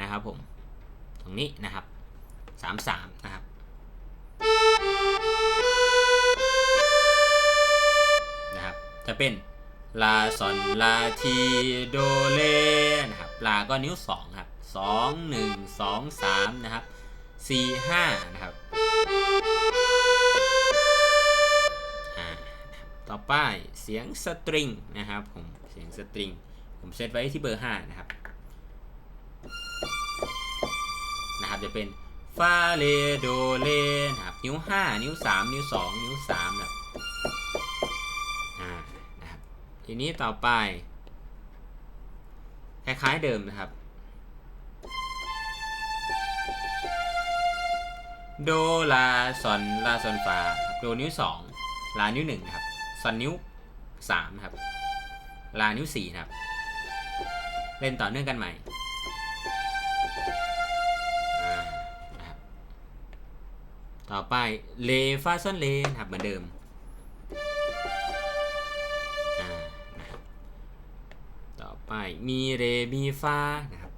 นะครับผม ตรงนี้นะครับสามสามนะครับ นะครับ จะเป็นลาซอนลาทีโดเลนะครับ ลาก็นิ้วสองครับสองหนึ่งสองสามนะครับสี่ห้านะครับอ่านะครับต่อไปเสียงสตริงนะครับผมเสียงสตริง ผมเซตไว้ที่เบอร์ 5 นะครับ นะครับจะเป็นฟาเลโดเลนะครับนิ้ว 5 นิ้ว 3 นิ้ว 2 นิ้ว3นะครับอ่านะครับทีนี้ต่อไป คล้ายๆเดิมนะครับ โดลาซอนลาซอนฟาโดนิ้ว 2 ลานิ้ว1นะครับซอนนิ้ว3นะครับลานิ้ว4นะครับ เล่นต่อเนื่องกันใหม่ ต่อไปเลฟาซอนเลนะครับเหมือนเดิมต่อไปมีเรมีฟานะครับ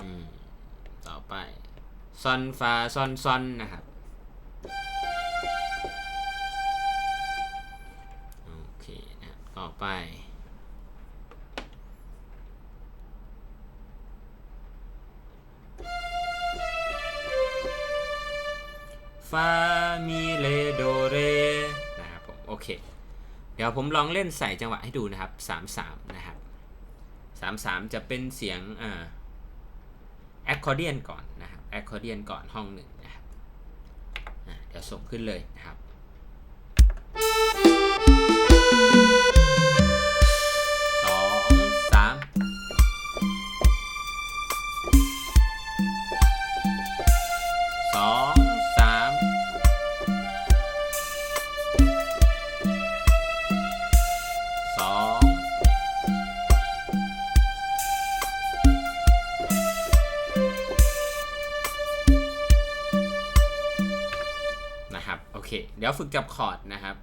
อืมต่อไปซอนฟาซอนซอนนะครับโอเคนะครับต่อไป ฟามิเลโดเรนะครับผมโอเค เดี๋ยวผมลองเล่นใส่จังหวะให้ดูนะครับ 3 3 นะครับ 3 3 จะเป็นเสียงอ่าแอคคอร์เดียนก่อนนะครับแอคคอร์เดียนก่อนห้องหนึ่งนะครับเดี๋ยวส่งขึ้นเลยนะครับ ดี๋ยวฝึกจับคอร์ดนะครับ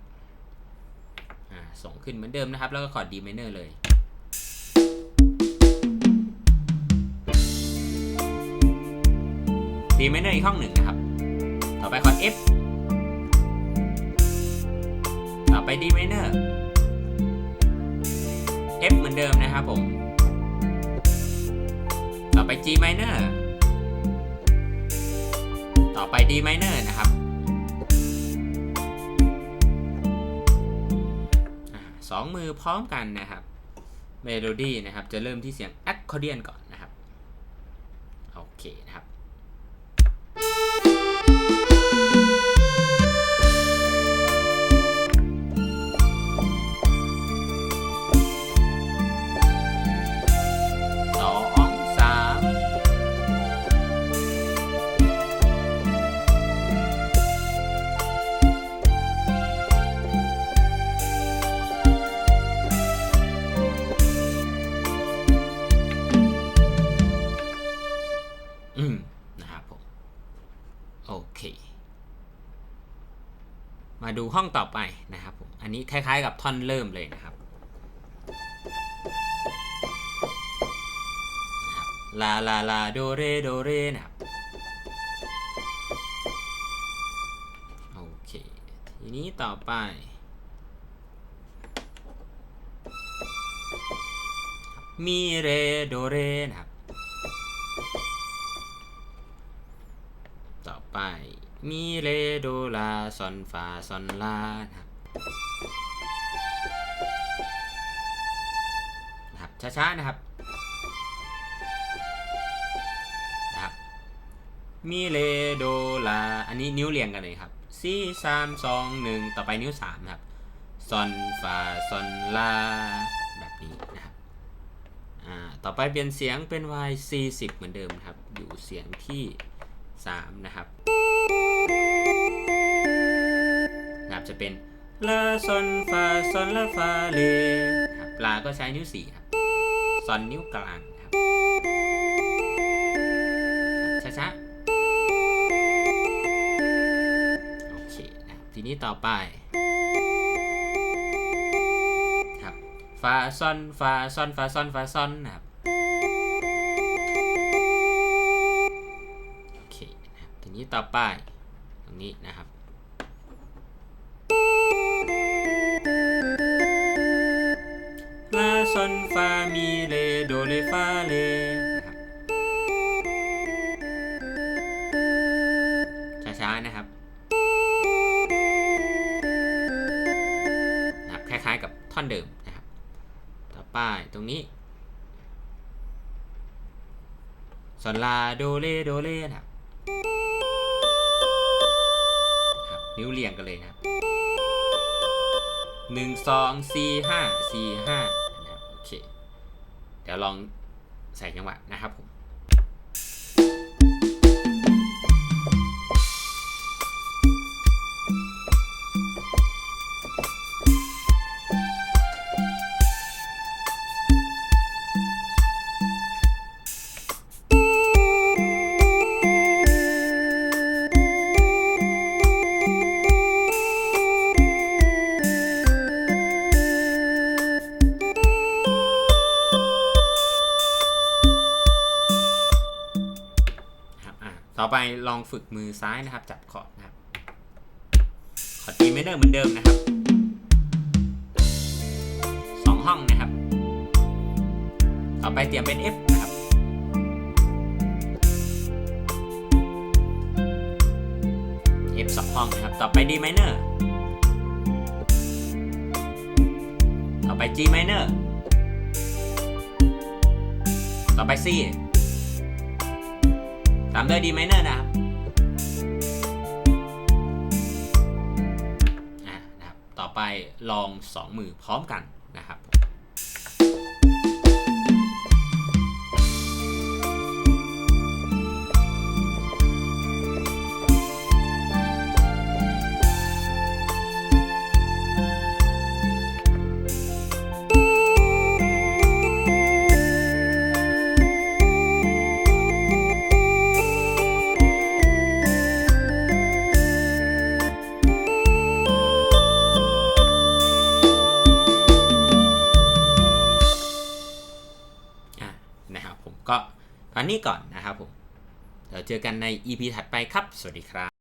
อ่าส่งขึ้นเหมือนเดิมนะครับ แล้วก็คอร์ด D minor เลย D minor อีกห้องหนึ่งนะครับ ต่อไปคอร์ด F ต่อไป D minor F เหมือนเดิมนะครับผม ต่อไป G minor ต่อไป D minor นะครับ สองมือพร้อมกันนะครับเมโลดี้นะครับจะเริ่มที่เสียงแอคคอร์เดียนก่อนนะครับ โอเคนะครับ ดูห้องต่อไปนะครับผมอันนี้คล้ายๆกับท่อนเริ่มเลยนะครับนะครับ ลาลาลาโดเรโดเรนะครับโอเค ทีนี้ต่อไปมีเรโดเรนะครับ มีเรโดลาซอนฟาซอนลานะครับนะครับช้าๆนะครับนะครับ มีเรโดลาอันนี้นิ้วเรียงกันเลยครับสี่สามสองหนึ่งต่อไปนิ้วสามครับซอนฟาซอนลาแบบนี้นะครับอ่าต่อไปเปลี่ยนเสียงเป็น y 40 เหมือนเดิมครับ อยู่เสียงที่ 3 นะครับ นะครับจะเป็นลาซอนฟาซอนลาฟาเลนะครับลาก็ใช้นิ้ว4ครับซอนนิ้วกลางนะครับครับช้าๆโอเคนะครับทีนี้ต่อไปครับฟฟาซอนฟาซอนฟาซอนฟาซอนนะครับ ต่อไป ตรงนี้นะครับลาซอนฟามีเลโดเลฟาเลนะครับช้าๆนะครับนะครับ คล้ายๆกับท่อนเดิมนะครับ ต่อไปตรงนี้ซอนลาโดเลโดเลนะครับ นิ้วเรียงกันเลยนะครับหนึ่งสองสี่ห้าสี่ห้านะครับโอเค เดี๋ยวลองใส่จังหวะนะครับผม ไปลองฝึกมือซ้ายนะครับ จับคอร์ดนะครับ คอร์ด E minor เหมือนเดิมนะครับสองห้องนะครับ ต่อไปเตรียมเป็น F นะครับ F สองห้องนะครับ ต่อไป D minor ต่อไป G minor ต่อไป C ตามด้วย D minor นะครับอะนะครับต่อไปลองสองมือพร้อมกันันนี้ก่อนนะครับผมเดี๋ยวเจอกันใน EP ถัดไปครับ สวัสดีครับ